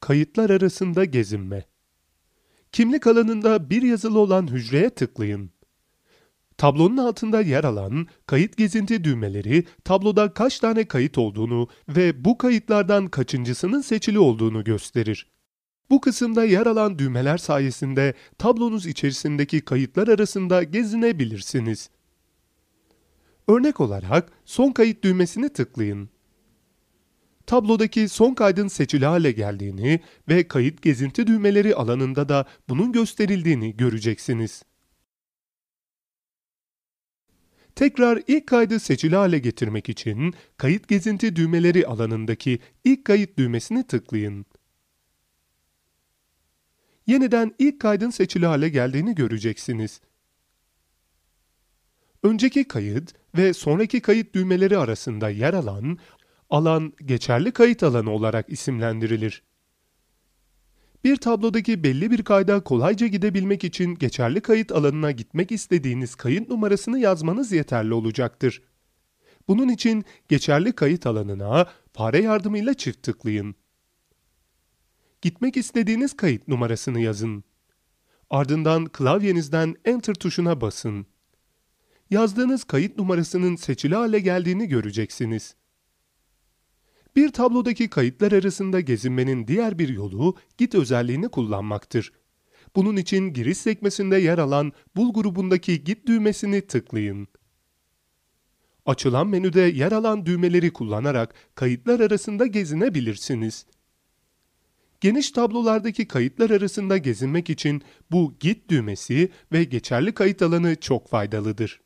Kayıtlar arasında gezinme. Kimlik alanında bir yazılı olan hücreye tıklayın. Tablonun altında yer alan kayıt gezinti düğmeleri tabloda kaç tane kayıt olduğunu ve bu kayıtlardan kaçıncısının seçili olduğunu gösterir. Bu kısımda yer alan düğmeler sayesinde tablonuz içerisindeki kayıtlar arasında gezinebilirsiniz. Örnek olarak son kayıt düğmesini tıklayın. Tablodaki son kaydın seçili hale geldiğini ve kayıt gezinti düğmeleri alanında da bunun gösterildiğini göreceksiniz. Tekrar ilk kaydı seçili hale getirmek için kayıt gezinti düğmeleri alanındaki ilk kayıt düğmesini tıklayın. Yeniden ilk kaydın seçili hale geldiğini göreceksiniz. Önceki kayıt ve sonraki kayıt düğmeleri arasında yer alan alan geçerli kayıt alanı olarak isimlendirilir. Bir tablodaki belli bir kayda kolayca gidebilmek için geçerli kayıt alanına gitmek istediğiniz kayıt numarasını yazmanız yeterli olacaktır. Bunun için geçerli kayıt alanına fare yardımıyla çift tıklayın. Gitmek istediğiniz kayıt numarasını yazın. Ardından klavyenizden Enter tuşuna basın. Yazdığınız kayıt numarasının seçili hale geldiğini göreceksiniz. Bir tablodaki kayıtlar arasında gezinmenin diğer bir yolu Git özelliğini kullanmaktır. Bunun için giriş sekmesinde yer alan Bul grubundaki Git düğmesini tıklayın. Açılan menüde yer alan düğmeleri kullanarak kayıtlar arasında gezinebilirsiniz. Geniş tablolardaki kayıtlar arasında gezinmek için bu Git düğmesi ve geçerli kayıt alanı çok faydalıdır.